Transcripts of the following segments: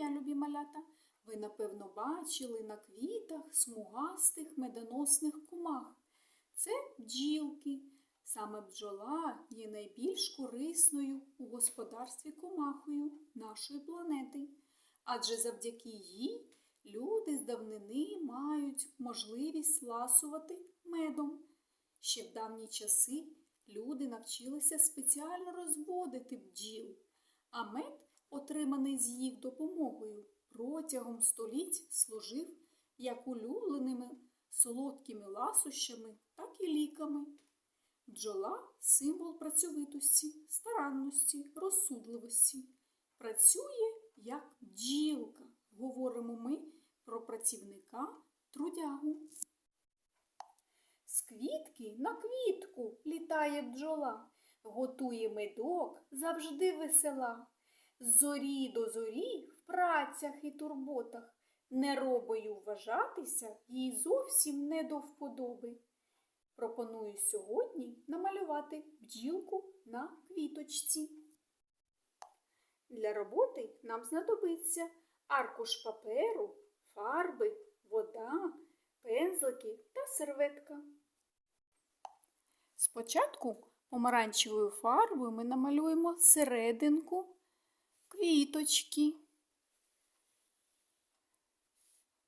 дня, любі малята! Ви, напевно, бачили на квітах смугастих медоносних комах. Це бджілки. Саме бджола є найбільш корисною у господарстві комахою нашої планети. Адже завдяки їй люди з давнини мають можливість ласувати медом. Ще в давні часи люди навчилися спеціально розводити бджіл, а мед, отриманий з їх допомогою, протягом століть служив як улюбленими солодкими ласощами, так і ліками. Бджола символ працьовитості, старанності, розсудливості. Працює як бджілка. Говоримо ми про працівника трудягу. З квітки на квітку літає бджола, готує медок завжди весела. Зорі до зорі в працях і турботах неробою вважатися їй зовсім не до вподоби. Пропоную сьогодні намалювати бджілку на квіточці. Для роботи нам знадобиться аркуш паперу, фарби, вода, пензлики та серветка. Спочатку помаранчевою фарбою ми намалюємо серединку квіточки.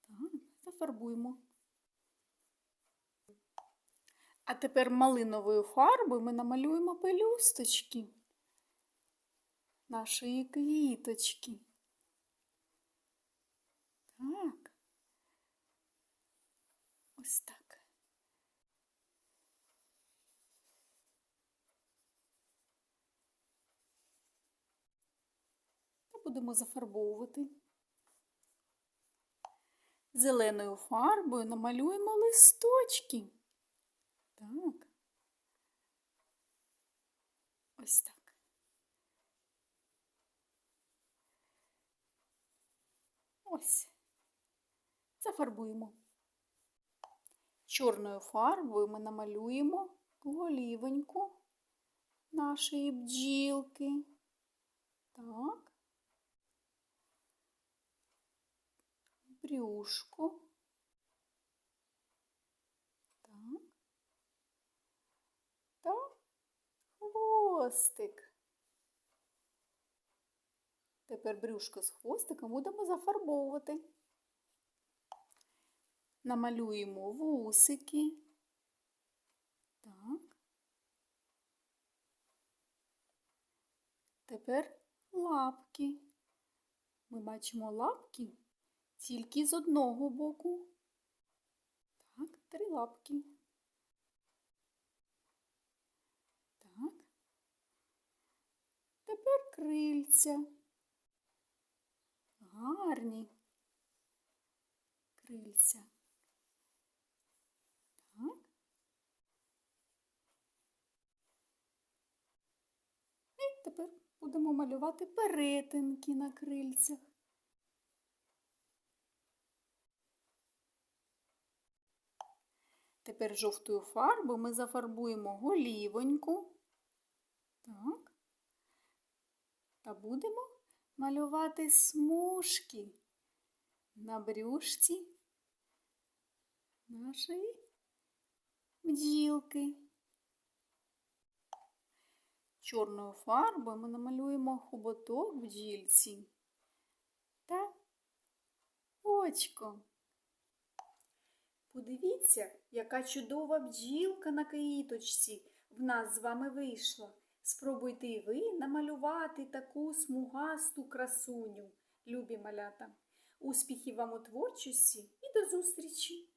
Так, зафарбуємо. А тепер малиновою фарбою ми намалюємо пелюсточки нашої квіточки. Так. Ось так. Та будемо зафарбовувати. Зеленою фарбою намалюємо листочки. Так. Ось так. Ось. Зафарбуємо. Чорною фарбою ми намалюємо голівоньку нашої бджілки. Так. Брюшко. Так. Та хвостик. Тепер брюшко з хвостиком будемо зафарбовувати. Намалюємо вусики. Так. Тепер лапки. Ми бачимо лапки тільки з одного боку. Так, три лапки. Так. Тепер крильця. Гарні крильця. Так. І тепер будемо малювати перетинки на крильцях. Тепер жовтою фарбою ми зафарбуємо голівоньку. Так. Та будемо малювати смужки на брюшці нашої бджілки. Чорною фарбою ми намалюємо хоботок бджільці та очко. Подивіться, яка чудова бджілка на киїточці в нас з вами вийшла. Спробуйте і ви намалювати таку смугасту красуню, любі малята. Успіхів вам у творчості і до зустрічі!